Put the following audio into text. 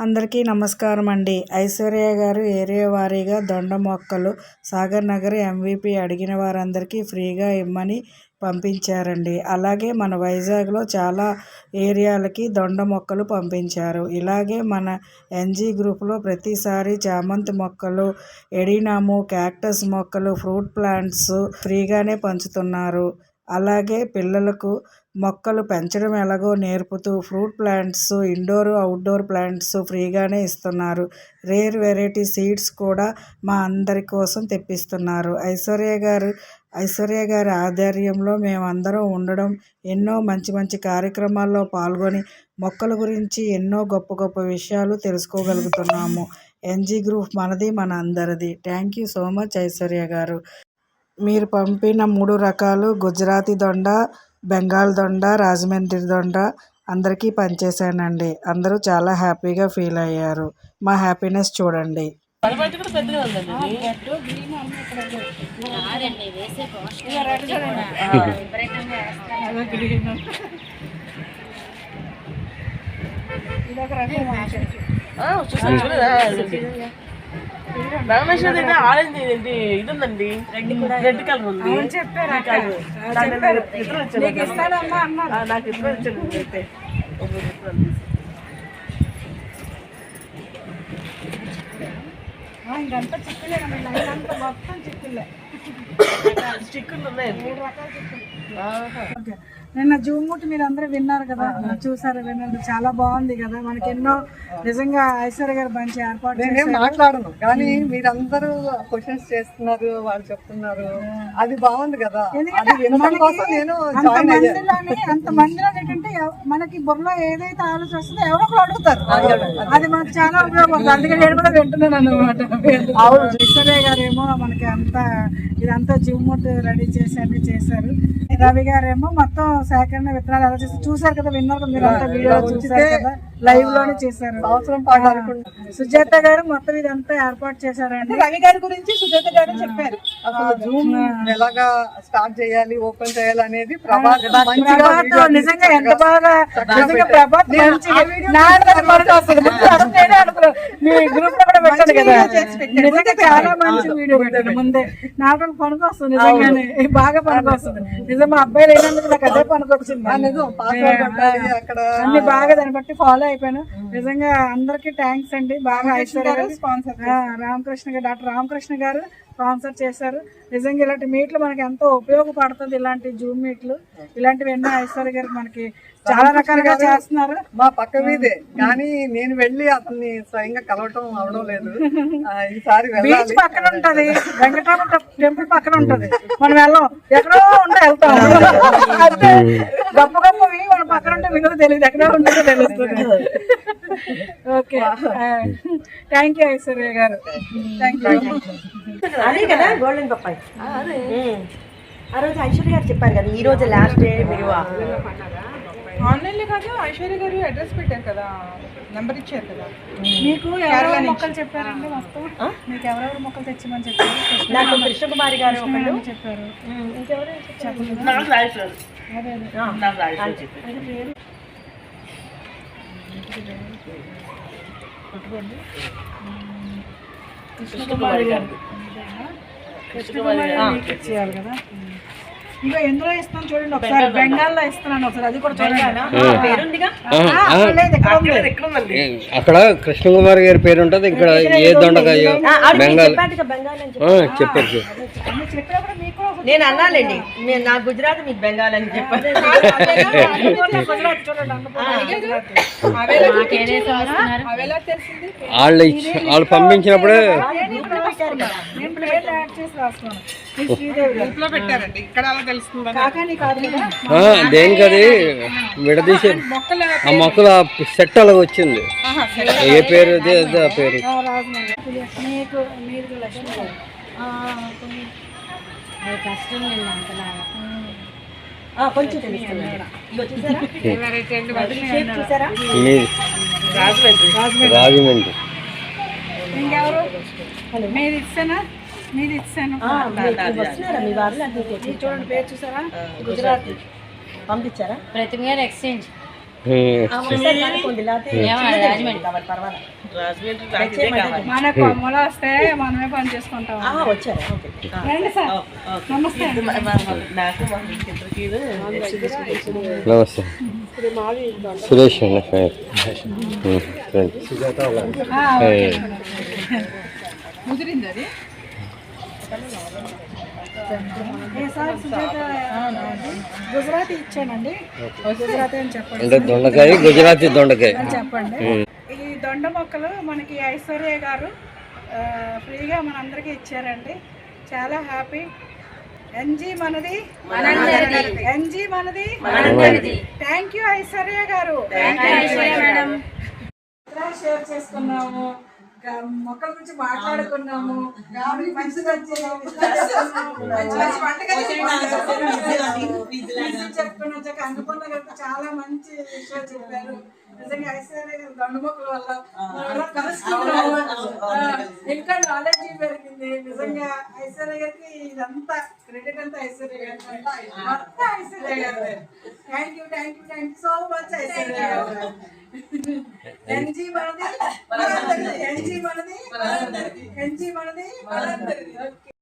అందరికీ నమస్కారం అండి. ఐశ్వర్య గారు ఏరియా వారీగా దొండ మొక్కలు సాగర్ నగర్ ఎంవిపి అడిగిన వారందరికీ ఫ్రీగా ఇమ్మని పంపించారండి. అలాగే మన వైజాగ్లో చాలా ఏరియాలకి దొండ మొక్కలు పంపించారు. ఇలాగే మన ఎన్జీ గ్రూప్లో ప్రతిసారి చామంతి మొక్కలు ఎడినాము క్యాక్టస్ మొక్కలు ఫ్రూట్ ప్లాంట్స్ ఫ్రీగానే పంచుతున్నారు. అలాగే పిల్లలకు మొక్కలు పెంచడం ఎలాగో నేర్పుతూ fruit plants indoor outdoor plants ఫ్రీగానే ఇస్తున్నారు. రేర్ వెరైటీ సీడ్స్ కూడా మా అందరి కోసం తెప్పిస్తున్నారు. ఐశ్వర్య గారు ఐశ్వర్య గారి ఆధ్వర్యంలో మేమందరం ఉండడం ఎన్నో మంచి మంచి కార్యక్రమాల్లో పాల్గొని మొక్కల గురించి ఎన్నో గొప్ప గొప్ప విషయాలు తెలుసుకోగలుగుతున్నాము. ఎన్జీ గ్రూప్ మనది మన అందరిది. Thank you so much Aishwarya garu. మీరు పంపిన మూడు రకాలు గుజరాతీ దొండ బెంగాల్ దొండ రాజమండ్రి దొండ అందరికీ పంచేశానండి అందరూ చాలా హ్యాపీగా ఫీల్ అయ్యారు. మా హ్యాపీనెస్ చూడండి. వేసే పోషకాలు కూడా విపరీతంగా వేస్తారు. రామేశ్వరం దగ్గర ఆరెంజ్ ఏంటి ఇది ఉందండి రెడ్ కలర్ ఉంది చెప్పారు. నాకు వచ్చాడు అయితే ఒక విత్తనాలు తీసి. చిక్కులు. నిన్న జూమ్ ముట్టి మీరు అందరూ విన్నారు కదా చూసారు విన్నారు చాలా బాగుంది కదా. మనకి ఎన్నో నిజంగా ఐశ్వర్య గారు మంచి ఏర్పాటు నేనేం మాట్లాడను కానీ మీరందరూ క్వశ్చన్స్ చేస్తున్నారు వాళ్ళు చెప్తున్నారు. అది బాగుంది కదా. అది వినడం కోసం నేను అంత మందిలో ఏంటంటే మనకి బుర్రలో ఏదైతే ఆలోచన వస్తుందో ఎవరో ఒకరు అడుగుతారు. అది మనకు చాలా ఉపయోగపడుతుంది అందుకని నేను కూడా వింటున్నాను అనమాట ఐశ్వర్య గారు ఏమో మనకి అంత ఇదంతా జిమ్ రెడీ చేసి అన్ని చేశారు. రవి గారేమో మొత్తం సేకరణ విత్తనాలు ఎలా చేస్తారు? చూసారు కదా విన్నారు మీరు అంతా వీడియో చూసారు కదా. లైవ్లోనే చేశారు. సంవత్సరం పాటు సుజాత గారు మొత్తం ఇదంతా ఏర్పాటు చేశారండి. రవి గారి గురించి సుజాత గారు చెప్పారు. జూమ్ ఎలాగా స్టార్ట్ చేయాలి ఓపెన్ చేయాలి అనేది ప్రభాత్ నిజంగా ఎంత బాగా ప్రభాత్. మీ గ్రూప్లో కూడా పెట్టాను కదా. నిజంగా చాలా మంచి వీడియో పెట్టాను ముందే నాకు పనికి వస్తుంది నిజంగానే. బాగా పనికి వస్తుంది నిజం మా అబ్బాయిలు అయినందుకు నాకు అదే పనికి వచ్చింది నిజం. పాస్వర్డ్ పెట్టాలి అక్కడ. అన్ని బాగా దాన్ని బట్టి ఫాలో అయిపోయాను. నిజంగా అందరికి థ్యాంక్స్ అండి. బాగా ఐశ్వర్య రామకృష్ణ గారు డాక్టర్ రామకృష్ణ గారు స్పాన్సర్ చేశారు. నిజంగా ఇలాంటి మీట్లు మనకి ఎంతో ఉపయోగపడుతుంది ఇలాంటి జూమ్ మీట్లు ఇలాంటివి ఎన్నో ఐశ్వర్య గారు మనకి చాలా రకాలుగా చేస్తున్నారు. మా పక్క వీధే కానీ నేను వెళ్ళి అతన్ని స్వయంగా కలవటం అవడం లేదు. ఈసారి బీచ్ పక్కన ఉంటది. వెంకటరమణ టెంపుల్ పక్కన ఉంటది. మనం వెళ్ళాం. ఎక్కడో ఉంటే వెళ్తాం. గొప్ప గొప్పవి విలువ తెలియదు. ఎక్కడ ఉంటుందో తెలుస్తుంది. Okay. Thank you Aishwarya garu. Thank you. అదే కదా గోల్డెన్ పప్పాయి ఆ రోజు ఐశ్వర్య గారు చెప్పారు కదా ఈ రోజు లాస్ట్ డే మీరు ఆన్లైన్లో కాదు ఐశ్వర్య గారు అడ్రస్ పెట్టారు కదా నెంబర్ ఇచ్చారు కదా. మీకు ఎవరెవరు మొక్కలు చెప్పారండి మొత్తం? మీకు ఎవరెవరు మొక్కలు తెచ్చమని చెప్పారు? కృష్ణ నాకు కృష్ణకుమారి గారు చెప్పారు. ఇంకెవరు చెప్పారు? కృష్ణకుమారి గారు కృష్ణకుమారి మీకు ఇచ్చేయాలి కదా ఇంకా ఎందులో ఇస్తాను చూడండి ఒకసారి బెంగాల్లో ఇస్తున్నాను ఒకసారి అది కూడా చూడండి అక్కడ కృష్ణకుమార్ గారి పేరు ఉంటుంది ఇక్కడ ఏ దొండకాయ బెంగాల్ చెప్పారు చెప్పారు. నేను అన్నానండి నేను నా గుజరాత్ మీకు బెంగాల్ అని చెప్పాను వాళ్ళు వాళ్ళు పంపించినప్పుడే నేను ప్లేట్ యాడ్ చేసి రాస్తున్నాను ఈ శ్రీదేవి గారు. ఇంట్లో పెట్టారండి ఇక్కడ అలా తెలుస్తుందని కాకాని కాదు కదా ఆ, దేనికి అది విడదీసి మొక్కలు ఆ మొక్కల సెట్ అలా వచ్చింది ఏ పేరు అదే అదే ఆ పేరు మీకు మీరు లక్ష్మి అది కష్టం లేదు అంతలాగా ఆ, కొంచెం రాజమండ్రి. ఇంకెవరు? మీరు ఇచ్చానా మీరు ఇచ్చాను చూడండి పేరు చూసారా? గుజరాత్. పంపించారా? ప్రతిమ గారు ఎక్స్చేంజ్. మన కొమ్మలు వస్తే మనమే పని చేసుకుంటాం. రండి సార్. నమస్తే నమస్తే. సురేష్. ముదిరింది అది? గుజరాతీ ఇచ్చానండి. గుజరాతీ అని చెప్పండి అంటే దొండకాయ గుజరాతీ దొండకాయ. చెప్పండి. ఈ దొండ మొక్కలు మనకి ఐశ్వర్య గారు ఫ్రీగా మనందరికీ ఇచ్చారండి. చాలా హ్యాపీ. ఎన్జీ మనది. ఎన్జీ మనది. Thank you Aishwarya garu. Madam. Share చేసుకున్నాము. మొక్కల గురించి మాట్లాడుకున్నాము మంచి చెప్పుకుని వచ్చాక అన్నపూర్ణ గారికి చాలా మంచి విషయాలు చెప్పారు నిజంగా ఐశ్వర్య గారు దొండ మొక్కల వల్ల కలుసుకున్నాము ఇంకా నాలెడ్జ్ పెరిగింది నిజంగా ఐశ్వర్య గారికి ఇదంతా క్రెడిట్ అంతా ఐశ్వర్య గారు మొత్తం Aishwarya garu thank you thank you thank you so much Aishwarya garu NG మనది ఎన్జీ మనది ఎన్జీ మనది ఓకే